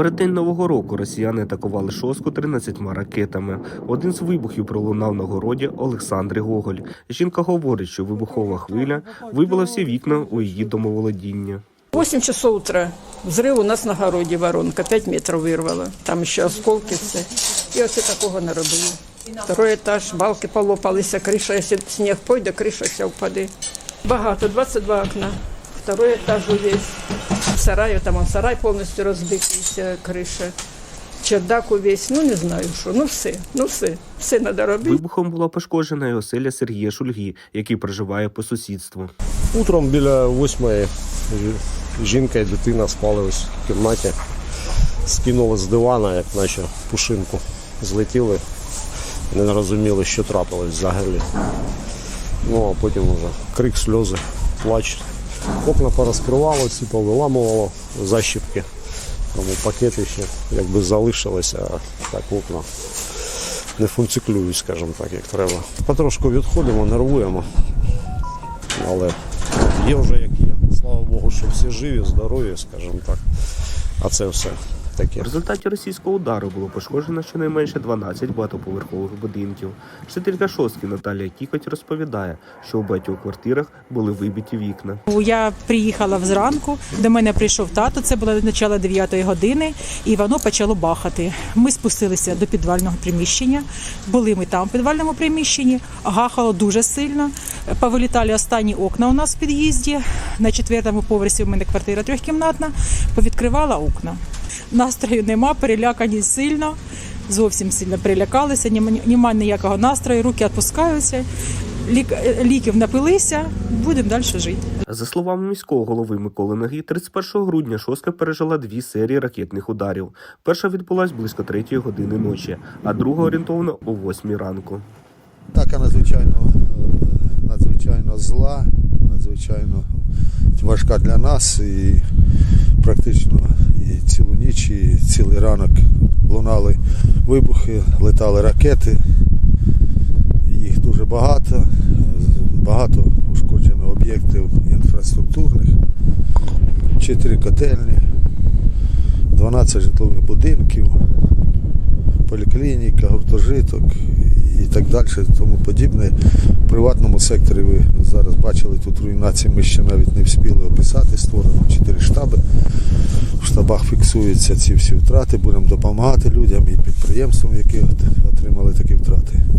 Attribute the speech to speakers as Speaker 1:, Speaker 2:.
Speaker 1: Напереддень нового року росіяни атакували шостку 13 ракетами. Один з вибухів пролунав на городі Олександри Гоголь. Жінка говорить, що вибухова хвиля вибила всі вікна у її домоволодіння.
Speaker 2: 8 часов утра. Взрыв у нас на городі воронка, 5 метрів вирвало. Там ще осколки все. І оце такого наробили. Второй етаж, балки полопалися, криша, якщо сніг пойде, криша вся впаде. Багато, 22 окна. Второй етаж увесь. В сараї, там он сарай повністю розбитий, вся криша. Чердак увесь, ну не знаю що, ну все, ну все, все треба робити.
Speaker 1: Вибухом була пошкоджена й оселя Сергія Шульги, який проживає по сусідству.
Speaker 3: Утром біля восьмої жінка і дитина спали ось в кімнаті. Скинули з дивана, як наче пушинку. Злетіли, не розуміли, що трапилось взагалі. Ну а потім вже крик, сльози, плач. Окна порозкривало, всі повиламувало защіпки. Тому пакети ще якби залишилися, а так окна не функціклюють, скажімо так, як треба. Потрошку відходимо, нервуємо але є вже як є. Слава Богу, що всі живі, здорові, скажімо так. А це все
Speaker 1: В результаті російського удару було пошкоджено щонайменше 12 багатоповерхових будинків. Жителька шостки Наталія Кікоть розповідає, що у багатьох квартирах були вибиті вікна.
Speaker 4: Я приїхала зранку, до мене прийшов тато, це було начало 9 години, і воно почало бахати. Ми спустилися до підвального приміщення. Були ми там в підвальному приміщенні, гахало дуже сильно. Повилітали останні окна у нас в під'їзді. На четвертому поверсі у мене квартира трьохкімнатна, повідкривала окна. Настрою нема, перелякані сильно. Зовсім сильно перелякалися, нема, ніякого настрою, руки відпускаються, лік, ліків напилися, будемо далі жити.
Speaker 1: За словами міського голови Миколи Наги, 31 грудня шостка пережила дві серії ракетних ударів. Перша відбулась близько 3 години ночі, а друга орієнтовно о 8 ранку.
Speaker 5: Атака надзвичайно, е, надзвичайно зла, надзвичайно важка для нас і практично цілу ніч, і цілий ранок лунали вибухи, летали ракети. Їх дуже багато, багато ушкоджено об'єктів інфраструктурних, чотири котельні, 12 житлових будинків, поліклініка, гуртожиток і так далі, тому подібне. В приватному секторі ви зараз бачили тут руйнації, ми ще навіть не встигли описати, створено чотири штаби. В штабах фіксуються ці всі втрати, будемо допомагати людям і підприємствам, які отримали такі втрати.